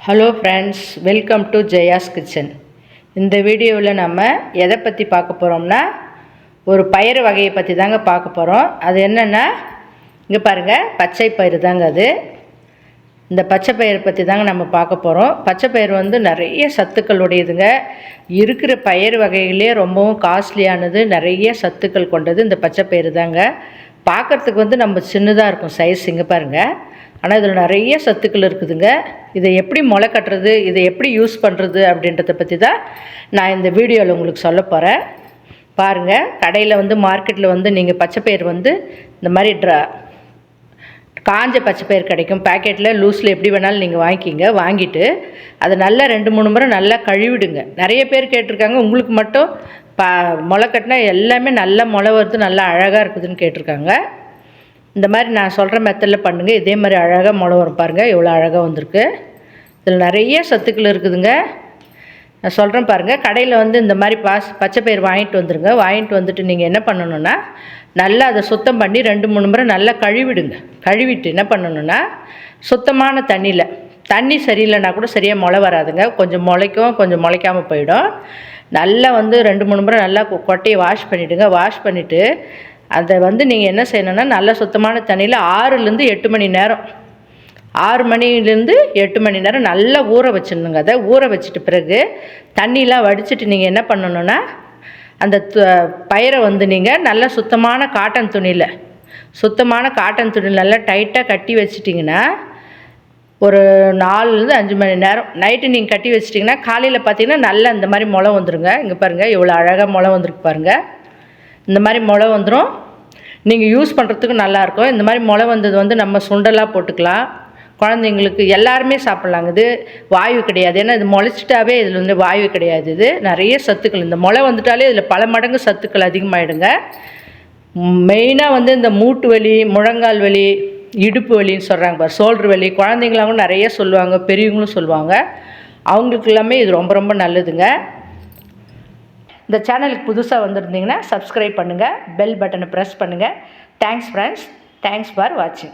Hello friends welcome to Jaya's kitchen இந்த வீடியோவில் நம்ம எதை பற்றி பார்க்க போகிறோம்னா ஒரு பயிறு வகையை பற்றி தாங்க பார்க்க போகிறோம் அது என்னென்னா இங்கே பாருங்கள் பச்சை பயிறு தாங்க அது. இந்த பச்சை பயிரை பற்றி தாங்க நம்ம பார்க்க போகிறோம் பச்சை பயிர் வந்து நிறைய சத்துக்கள் உடையதுங்க இருக்கிற பயிர் வகைகளே ரொம்பவும் காஸ்ட்லியானது நிறைய சத்துக்கள் கொண்டது இந்த பச்சை பயிறு தாங்க. பார்க்குறதுக்கு வந்து நம்ம சின்னதாக இருக்கும் சைஸ் இங்கே பாருங்கள் ஆனால் இதில் நிறைய சத்துக்கள் இருக்குதுங்க. இதை எப்படி முளை கட்டுறது இதை எப்படி யூஸ் பண்ணுறது அப்படின்றத பற்றி தான் நான் இந்த வீடியோவில் உங்களுக்கு சொல்ல போகிறேன் பாருங்கள் கடையில் வந்து மார்க்கெட்டில் வந்து நீங்கள் பச்சைப்பயிர் வந்து இந்த மாதிரி ட்ரா காஞ்ச பச்சைப்பயிர் கிடைக்கும். பேக்கெட்டில் லூஸில் எப்படி வேணாலும் நீங்கள் வாங்கிக்கிங்க. வாங்கிட்டு அதை நல்லா ரெண்டு மூணு முறை நல்லா கழுவிடுங்க. நிறைய பேர் கேட்டிருக்காங்க உங்களுக்கு மட்டும் ப முளை கட்டினா எல்லாமே நல்லா முளை வருது நல்லா அழகாக இருக்குதுன்னு கேட்டிருக்காங்க. இந்த மாதிரி நான் சொல்கிற மெத்தடில் பண்ணுங்கள் இதே மாதிரி அழகாக முளை வரும் பாருங்கள் எவ்வளோ அழகாக வந்திருக்கு. இதில் நிறைய சத்துக்கள் இருக்குதுங்க. நான் சொல்கிறேன் பாருங்கள் கடையில் வந்து இந்த மாதிரி பாஸ் பச்சை பயிர் வாங்கிட்டு வந்துடுங்க வாங்கிட்டு வந்துட்டு நீங்கள் என்ன பண்ணணுன்னா நல்லா அதை சுத்தம் பண்ணி ரெண்டு மூணு முறை நல்லா கழுவிடுங்க. கழுவிட்டு என்ன பண்ணணுன்னா சுத்தமான தண்ணியில் தண்ணி சரியில்லைனா கூட சரியாக முளை வராதுங்க. கொஞ்சம் முளைக்கும் கொஞ்சம் முளைக்காமல் போயிடும். நல்லா வந்து ரெண்டு மூணு முறை நல்லா கொட்டையை வாஷ் பண்ணிவிடுங்க வாஷ் பண்ணிவிட்டு அதை வந்து நீங்கள் என்ன செய்யணுன்னா நல்ல சுத்தமான தண்ணியில் ஆறுலேருந்து எட்டு மணி நேரம். ஆறு மணிலேருந்து எட்டு மணி நேரம் நல்லா ஊற வச்சிடணுங்க. அதை ஊற வச்சுட்டு பிறகு தண்ணியெலாம் வடிச்சிட்டு நீங்கள் என்ன பண்ணணுன்னா அந்த பயிரை வந்து நீங்கள் நல்ல சுத்தமான காட்டன் துணியில் சுத்தமான காட்டன் துணியில் நல்லா டைட்டாக கட்டி வச்சிட்டிங்கன்னா ஒரு நாலுலேருந்து அஞ்சு மணி நேரம். நைட்டு நீங்கள் கட்டி வச்சிட்டிங்கன்னா காலையில் பார்த்தீங்கன்னா நல்லா இந்த மாதிரி முளை வந்துருங்க. இங்கே பாருங்கள் இவ்வளோ அழகாக முளை வந்துருக்கு பாருங்கள் இந்த மாதிரி முளை வந்துடும் நீங்கள் யூஸ் பண்ணுறதுக்கு நல்லாயிருக்கும் இந்த மாதிரி முளை வந்தது வந்து நம்ம சுண்டலாக போட்டுக்கலாம். குழந்தைங்களுக்கு எல்லாருமே சாப்பிட்லாங்க. இது வாயு கிடையாது. ஏன்னா இது முளைச்சிட்டாவே இதில் வந்து வாயு கிடையாது. இது நிறைய சத்துக்கள். இந்த முளை வந்துட்டாலே இதில் பல மடங்கு சத்துக்கள் அதிகமாகிடுங்க மெயினாக வந்து இந்த மூட்டு வலி முழங்கால் வலி இடுப்பு வலின்னு சொல்கிறாங்க பார் சோல்ட்ரு வலி. குழந்தைங்களாவும் நிறைய சொல்லுவாங்க பெரியவங்களும் சொல்லுவாங்க. அவங்களுக்கு எல்லாமே இது ரொம்ப ரொம்ப நல்லதுங்க. இந்த சேனலுக்கு புதுசாக வந்திருந்தீங்கன்னா சப்ஸ்கிரைப் பண்ணுங்கள் பெல் பட்டனை ப்ரெஸ் பண்ணுங்கள் தேங்க்ஸ் ஃப்ரெண்ட்ஸ் தேங்க்ஸ் ஃபார் வாட்சிங்